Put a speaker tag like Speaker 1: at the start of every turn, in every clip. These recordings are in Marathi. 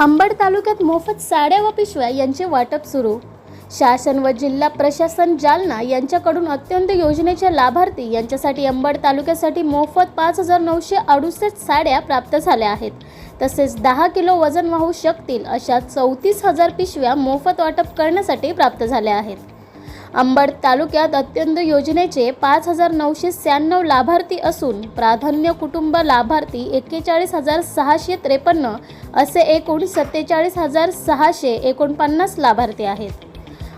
Speaker 1: अंबड तालुक्यात मोफत साड्या व पिशव्या यांचे वाटप सुरू. शासन व जिल्हा प्रशासन जालना यांच्याकडून अत्यंत योजनेच्या लाभार्थी यांच्यासाठी अंबड तालुक्यासाठी मोफत पाच हजार नऊशे अडुसष्ट साड्या प्राप्त झाल्या आहेत. तसेच दहा किलो वजन वाहू शकतील अशा चौतीस हजार पिशव्या मोफत वाटप करण्यासाठी प्राप्त झाल्या आहेत. अंबड तालुक्यात अत्यंत योजनेचे पाच हजार नऊशे शहाण्णव लाभार्थी असून प्राधान्य कुटुंब लाभार्थी एक्केचाळीस हजार सहाशे त्रेपन्न असे एकूण सत्तेचाळीस हजार सहाशे एकोणपन्नास लाभार्थी आहेत.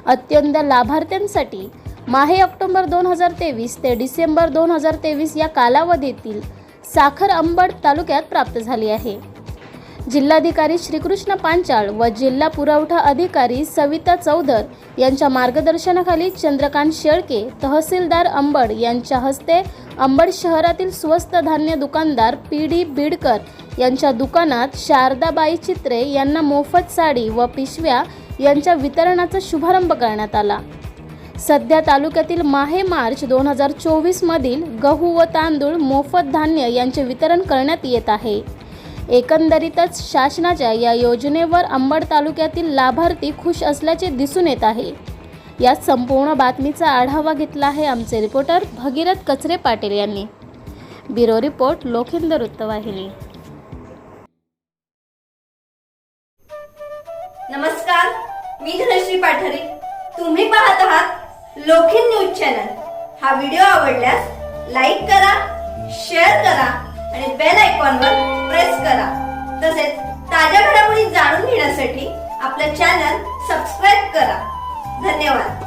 Speaker 1: अत्यंत लाभार्थ्यांसाठी माहे ऑक्टोबर दोन हजार तेवीस ते डिसेंबर दोन हजार तेवीस या कालावधीतील साखर अंबड तालुक्यात प्राप्त झाली आहे. जिल्हाधिकारी श्रीकृष्ण पांचाळ व जिल्हा पुरवठा अधिकारी सविता चौधर यांच्या मार्गदर्शनाखाली चंद्रकांत शेळके तहसीलदार अंबड यांच्या हस्ते अंबड शहरातील स्वस्त धान्य दुकानदार पी डी बिडकर यांच्या दुकानात शारदाबाई चित्रे यांना मोफत साडी व पिशव्या यांच्या वितरणाचा शुभारंभ करण्यात आला. सध्या तालुक्यातील माहे मार्च दोन हजार चोवीसमधील गहू व तांदूळ मोफत धान्य यांचे वितरण करण्यात येत आहे. एकंदरीतच शासनाच्या या योजनेवर अंबड तालुक्यातील लाभार्थी खुश असल्याचे दिसून येत आहे. या संपूर्ण बातमीचा आढावा घेतला आहे आमचे रिपोर्टर भगीरथ कचरे पाटील यांनी. ब्युरो रिपोर्ट लोखिंद वृत्तवाहिनी.
Speaker 2: नमस्कार मी धनश्री पाठारे. तुम्ही पाहत आहात लोखिंद न्यूज चॅनल. हा व्हिडिओ आवडल्यास लाईक करा शेअर आणि बेल आयकॉनवर प्रेस करा. तसेच ताज्या घडामोडी जाणून घेण्यासाठी आपलं चॅनल सबस्क्राईब करा. धन्यवाद.